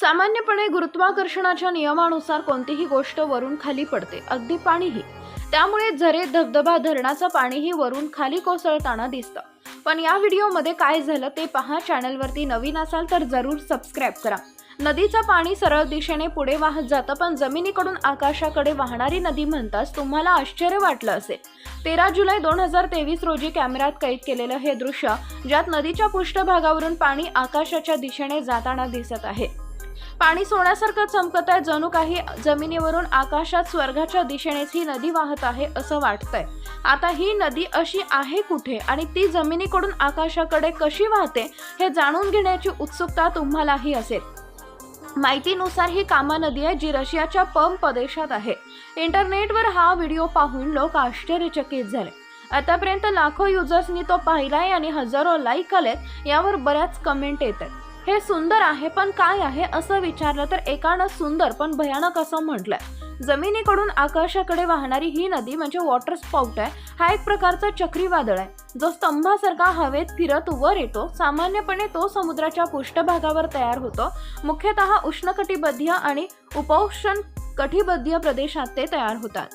सामान्यपणे गुरुत्वाकर्षणाच्या नियमानुसार कोणतीही गोष्ट वरून खाली पडते अगदी पाणीही. त्यामुळे झरे धबधबा धरणाचं पाणीही वरून खाली कोसळताना दिसतं. पण या व्हिडिओमध्ये काय झालं ते पहा चॅनलवरती नवीन असाल तर जरूर सबस्क्राईब करा. नदीचं पाणी सरळ दिशेने पुढे वाहत जातं पण जमिनीकडून आकाशाकडे वाहणारी नदी म्हणताच तुम्हाला आश्चर्य वाटलं असेल. तेरा जुलै दोन हजार तेवीस रोजी कॅमेऱ्यात कैद केलेलं हे दृश्य ज्यात नदीच्या पृष्ठभागावरून पाणी आकाशाच्या दिशेने जाताना दिसत आहे. पाणी सोन्यासारखं चमकत आहे जणू काही जमिनीवरून आकाशात स्वर्गाच्या दिशेनेच ही नदी वाहत आहे असं वाटतंय. आता ही नदी अशी आहे कुठे आणि ती जमिनीकडून आकाशाकडे कशी वाहते हे जाणून घेण्याची उत्सुकता तुम्हालाही असेल. माहितीनुसार ही कामा नदी आहे जी रशियाच्या पम प्रदेशात आहे. इंटरनेटवर हा व्हिडिओ पाहून लोक आश्चर्यचकित झाले. आतापर्यंत लाखो युजर्सनी तो पाहिलाय आणि हजारो लाईक आलेत यावर बऱ्याच कमेंट येत आहेत. हे सुंदर आहे पण काय आहे असं विचारलं तर एकानं सुंदर पण भयानक असं म्हटलंय. जमिनीकडून आकाशाकडे वाहणारी ही नदी म्हणजे वॉटर स्पाउट आहे. हा एक प्रकारचा चक्रीवादळ आहे. जो स्तंभासारखा हवेत फिरत वर येतो. सामान्यपणे तो समुद्राच्या पृष्ठभागावर तयार होतो. मुख्यतः उष्णकटिबंधीय आणि उपोष्ण कटिबंधीय प्रदेशात ते तयार होतात.